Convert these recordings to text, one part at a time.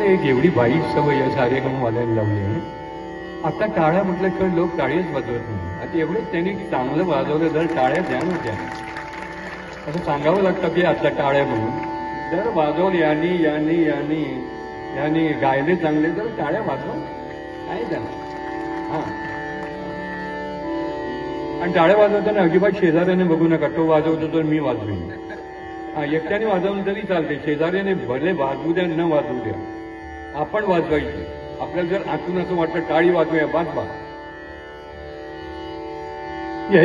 एक एवढी वाईट सवय या सारेगम वाल्याला लावली आहे. आता टाळ्या म्हटलं तर लोक टाळीच वाजवत नाही. आता एवढंच त्यांनी चांगलं वाजवलं जर टाळ्या द्या ना त्या. असं सांगावं लागतं की आता टाळ्या म्हणून. जर वाजवून यानी यानी यानी यानी गायले चांगले तर टाळ्या वाजवा काय द्या हा आणि टाळ्या वाजवताना अजिबात शेजाऱ्याने बघू नका तो वाजवतो तर मी वाजवीन हा एकट्याने वाजवलं तरी चालते शेजाऱ्याने भले वाजवू द्या न वाजवू द्या आपण वाजवायची आपल्याला जर आतून असं वाटतं टाळी वाजवूया बाज बा ये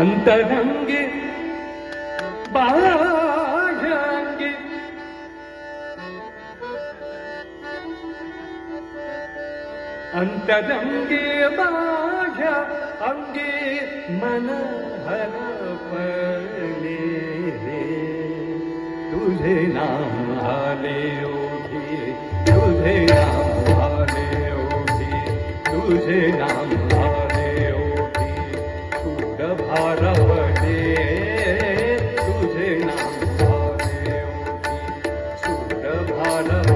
अंतरंगी बाह्यांगी अंतरंगी बाह्या अंगी मन हरपले तुझे नाम आले ओठी तुझे नाम आले ओठी तुझे नाम आले ओठी सूर भारवले तुझे नाम आले ओठी सूर भारवले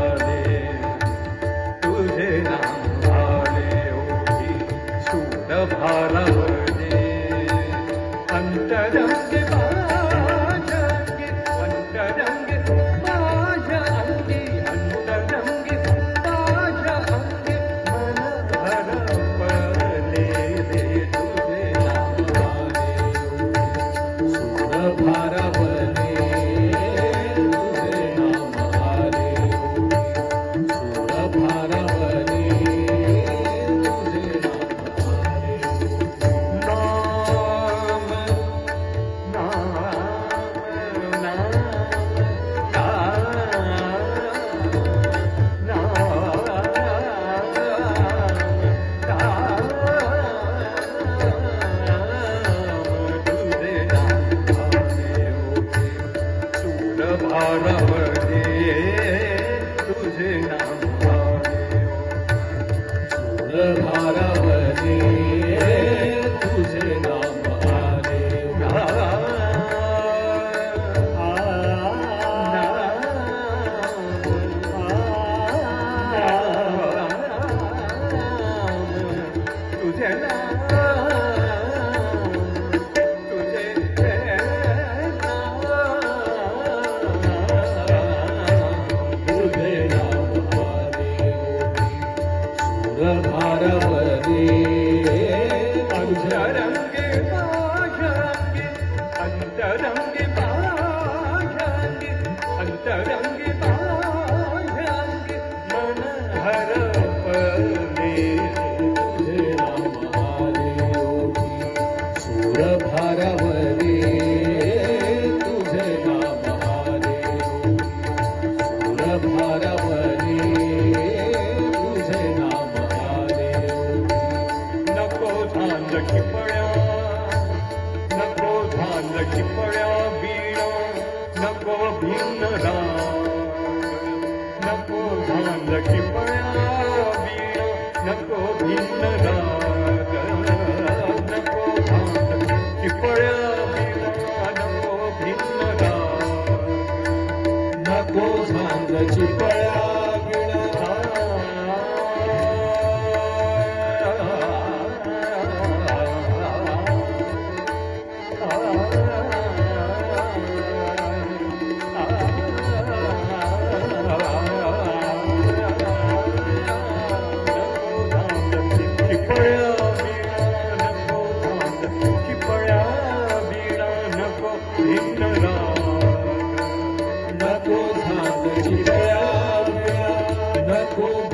भारवले forever. ਸਾਥ ਛਿੜਿਆ ਗਿਆ ਨਾ ਕੋਈ